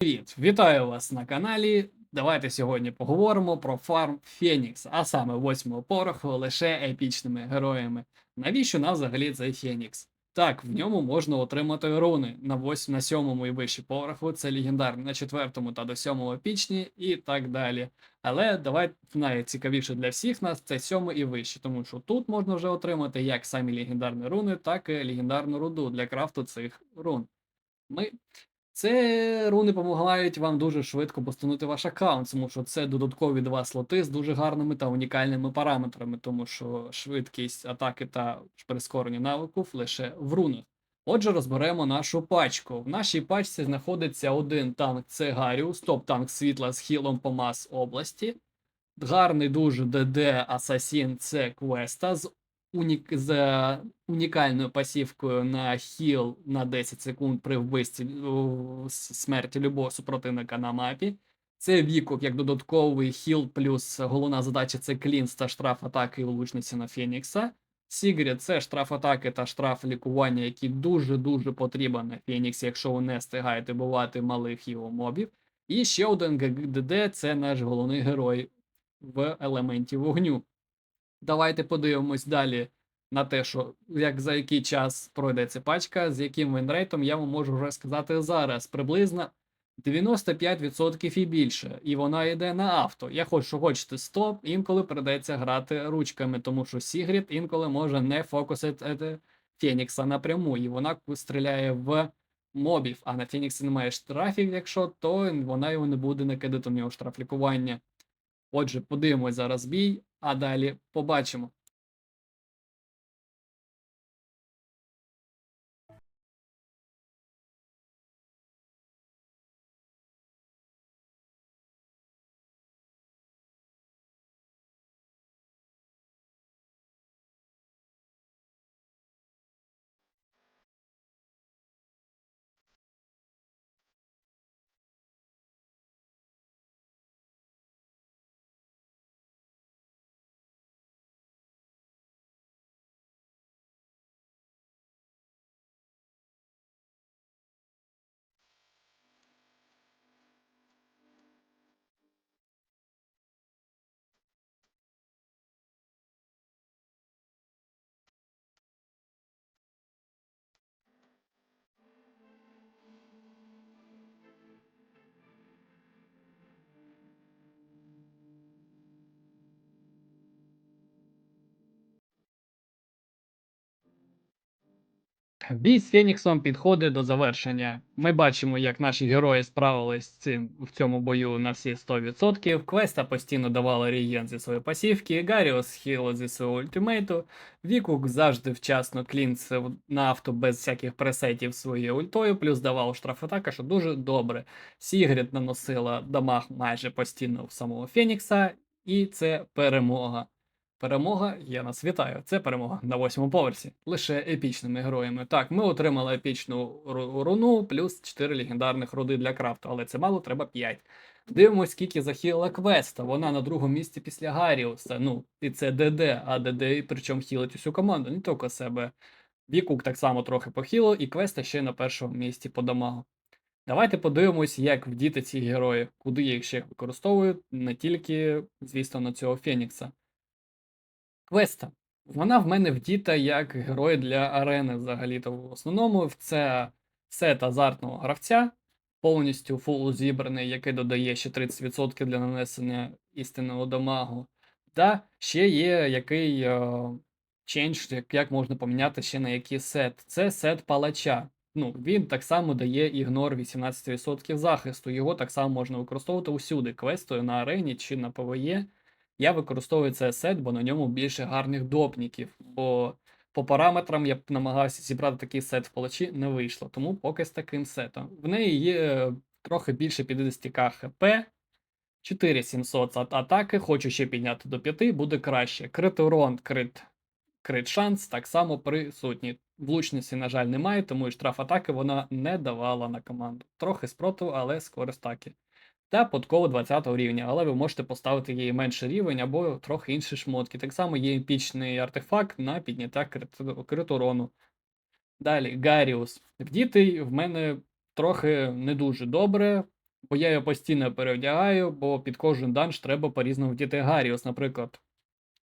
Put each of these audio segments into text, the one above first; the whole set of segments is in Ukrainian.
Привіт! Вітаю вас на каналі. Давайте сьогодні поговоримо про фарм Фенікс, а саме восьмого поверху лише епічними героями. Навіщо нам взагалі цей Фенікс? Так, в ньому можна отримати руни на 8, на сьомому і вищі поверху, це легендарні, на четвертому та до сьомого епічні і так далі. Але давай найцікавіше для всіх нас це сьомий і вище, тому що тут можна вже отримати як самі легендарні руни, так і легендарну руду для крафту цих рун. Ми це руни допомагають вам дуже швидко постанути ваш аккаунт, тому що це додаткові два слоти з дуже гарними та унікальними параметрами, тому що швидкість атаки та прискорення навиків лише в рунах. Отже, розберемо нашу пачку. В нашій пачці знаходиться один танк це Гаріус, топ-танк світла з хілом по мас області. Гарний дуже ДД Асасін це Квеста з унік... з унікальною пасівкою на хіл на 10 секунд при вбивстві смерті любого супротивника на мапі. Це Вікук як додатковий хіл, плюс головна задача це клінс та штраф атаки і влучниці на Фенікса. Сігрід це штраф атаки та штраф лікування, який дуже-дуже потрібен на Феніксі, якщо ви не встигаєте бувати малих його мобів. І ще один ГГДД це наш головний герой в елементі вогню. Давайте подивимось далі на те, що як за який час пройде ця пачка, з яким винрейтом я вам можу вже сказати зараз. Приблизно 95% і більше. І вона йде на авто. Я хочу, хочете 100, інколи придеться грати ручками, тому що Сігрід інколи може не фокусити Фенікса напряму, і вона стріляє в мобів, а на Феніксі немає штрафів, якщо, то вона його не буде накидати у нього штраф лікування. Отже, подивимось зараз бій, а далі побачимо. Бій з Феніксом підходить до завершення. Ми бачимо, як наші герої справились цим в цьому бою на всі 100%. Квеста постійно давала реген зі своєї пасівки, Гаріус хіло зі свого ультимейту, Вікук завжди вчасно клінцев на авто без всяких пресетів своєю ультою, плюс давав штраф атака, що дуже добре. Сігрід наносила дамаг майже постійно в самого Фенікса, і це перемога. Перемога, я нас вітаю. Це перемога на восьмому поверсі. Лише епічними героями. Так, ми отримали епічну руну, плюс 4 легендарних руди для крафту, але це мало, треба 5. Дивимось, скільки захилила квеста. Вона на другому місці після Гаріуса. Ну, і це ДД, а ДД причому хілить усю команду, не тільки себе. Вікук так само трохи похило, і квеста ще на першому місці по дамагу. Давайте подивимось, як вдіти ці герої, куди їх ще використовую, не тільки, звісно, на цього Фенікса. Квеста. Вона в мене вдіта як герой для арени взагалі-то в основному. Це сет азартного гравця, повністю фул зібраний, який додає ще 30% для нанесення істинного дамагу. Та ще є який чендж, як, як можна поміняти ще на який сет. Це сет палача. Ну, він так само дає ігнор 18% захисту. Його так само можна використовувати усюди, квестою на арені чи на ПВЕ. Я використовую цей бо на ньому більше гарних допніків. Бо по параметрам я б намагався зібрати такий сет в палачі, не вийшло. Тому поки з таким сетом. В неї є трохи більше 50к хп, 4700 атаки, хочу ще підняти до 5, буде краще. Крит урон, крит, крит шанс так само присутні. Влучності, на жаль, немає, тому і штраф атаки вона не давала на команду. Трохи спротиву, але з користаки та подкову 20 рівня, але ви можете поставити її менший рівень або трохи інші шмотки. Так само є епічний артефакт на підняття крит- урону. Далі, Гаріус. Вдітий в мене трохи не дуже добре. бо я його постійно перевдягаю, бо під кожен данж треба по-різному вдіти Гаріус. Наприклад,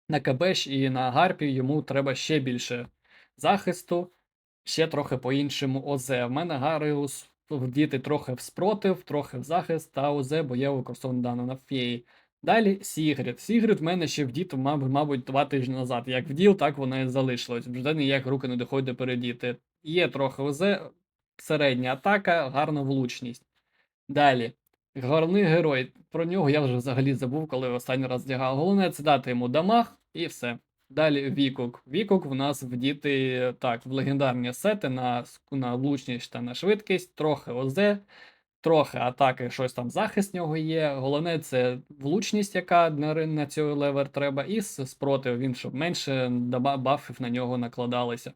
на КБш і на Гарпі йому треба ще більше захисту, ще трохи по-іншому ОЗ. В мене Гаріус вдіти трохи в спротив, трохи в захист та ОЗ, бо я використовую дано на феї. Далі Сігрід. Сігрід в мене ще вдіт, мабуть, два тижні назад. Як вдів, так воно і залишилось. Вже ніяк руки не доходить передіти. Є трохи ОЗ, середня атака, гарна влучність. Далі. Горний герой. Про нього я вже взагалі забув, коли останній раз вдягав. Головне це дати йому дамаг і все. Далі Вікук. Вікук в нас вдіти так, в легендарні сети на, на влучність та на швидкість, трохи ОЗ, трохи атаки, щось там захист нього є. Головне це влучність, яка на, на цього левер треба, і спротив він, щоб менше бафів на нього накладалися.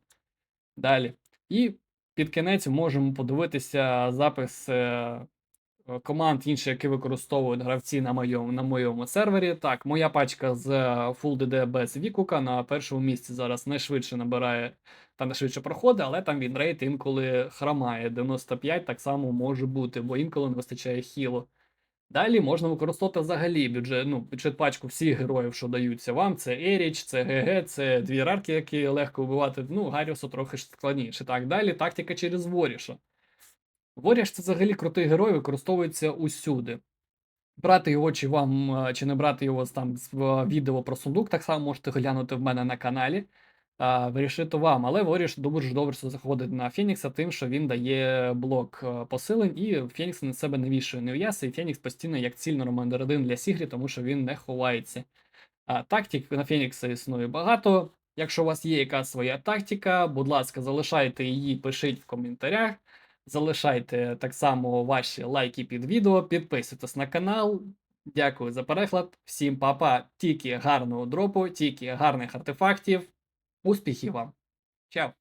Далі. І під кінець можемо подивитися запис е, команд інші, які використовують гравці на моєму, на моєму сервері. Так, моя пачка з е, Full DD без Вікука на першому місці зараз найшвидше набирає та найшвидше проходить, але там він рейд інколи хромає. 95 так само може бути, бо інколи не вистачає хілу. Далі можна використовувати взагалі бюджет, ну, бюджет пачку всіх героїв, що даються вам. Це Еріч, це ГГ, це дві рарки, які легко вбивати. Ну, Гаріусу трохи складніше. Так, далі тактика через Воріша. Воріш це взагалі крутий герой, використовується усюди. Брати його, чи вам, е, чи не брати його там з відео про сундук, так само можете глянути в мене на каналі. Вирішити вам, але Воріш дуже добре заходить на Фенікса, тим, що він дає блок е, посилень, і Фенікс на себе не вішає нев'яси, і Фенікс постійно як ціль номер один для Сігрі, тому що він не ховається. А, тактик на Фенікса існує багато. Якщо у вас є якась своя тактика, будь ласка, залишайте її, пишіть в коментарях. Залишайте так само ваші лайки під відео, підписуйтесь на канал. Дякую за переклад. Всім папа, тільки гарного дропу, тільки гарних артефактів. Успіхів вам! Чао!